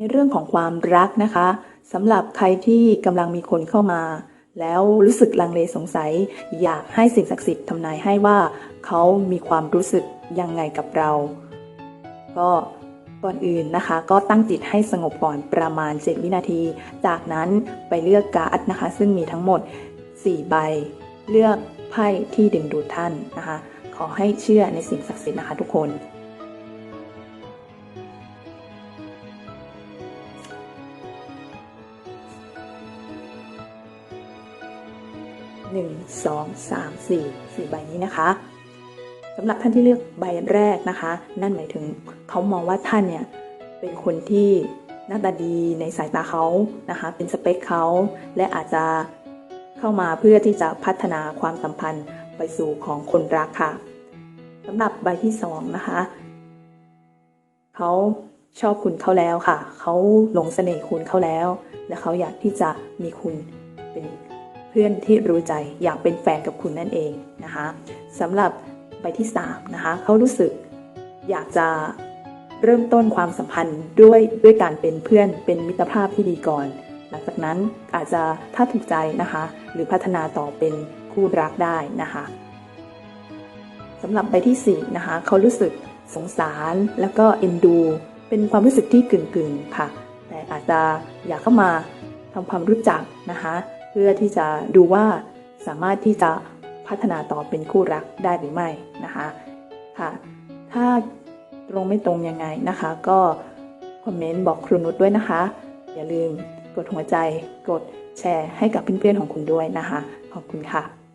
ในเรื่องของความรักนะคะสำหรับใครที่กำลังมีคนเข้ามา แล้วรู้สึกลังเลสงสัย อยากให้สิ่งศักดิ์สิทธิ์ทำนายให้ว่าเขามีความรู้สึกยังไงกับเรา ก็ก่อนอื่นนะคะ ก็ตั้งจิตให้สงบก่อนประมาณ 7 วินาที จากนั้นไปเลือกการ์ดนะคะ ซึ่งมีทั้งหมด 4 ใบ เลือกไพ่ที่ดึงดูดท่านนะคะ ขอให้เชื่อในสิ่งศักดิ์สิทธิ์นะคะทุกคน หนึ่งสองสามสี่สี่ใบนี้นะคะสำหรับท่านที่เลือกใบแรกนะคะ นั่นหมายถึงเขามองว่าท่านเนี่ยเป็นคนที่หน้าตาดีในสายตาเขานะคะ เป็นสเปคเขาและอาจจะเข้ามาเพื่อที่จะพัฒนาความสัมพันธ์ไปสู่ของคนรักค่ะสำหรับใบที่สองนะคะเขาชอบคุณเขาแล้วค่ะ เขาหลงเสน่ห์คุณเขาแล้ว และเขาอยากที่จะมีคุณเป็น พื่อนที่รู้ใจอยากเป็นแฟนกับคุณนั่นเองนะคะสำหรับใบที่3นะคะเขารู้สึกอยากจะเริ่มต้นความสัมพันธ์ด้วยด้วยการเป็นเพื่อนเป็นมิตรภาพที่ดีก่อน หลังจากนั้นอาจจะถ้าถูกใจนะคะ หรือพัฒนาต่อเป็นคู่รักได้นะคะสำหรับใบที่4นะคะเขารู้สึกสงสารแล้วก็เอ็นดู เป็นความรู้สึกที่กึ่งๆค่ะ แต่อาจจะอยากเข้ามาทำความรู้จักนะคะ เพื่อที่จะดูว่าสามารถที่จะพัฒนาต่อเป็นคู่รักได้หรือไม่นะคะค่ะถ้าตรงไม่ตรงยังไงนะคะ ก็คอมเมนต์บอกครูนุชด้วยนะคะ อย่าลืมกดหัวใจกดแชร์ให้กับเพื่อนๆของคุณด้วยนะคะ ขอบคุณค่ะ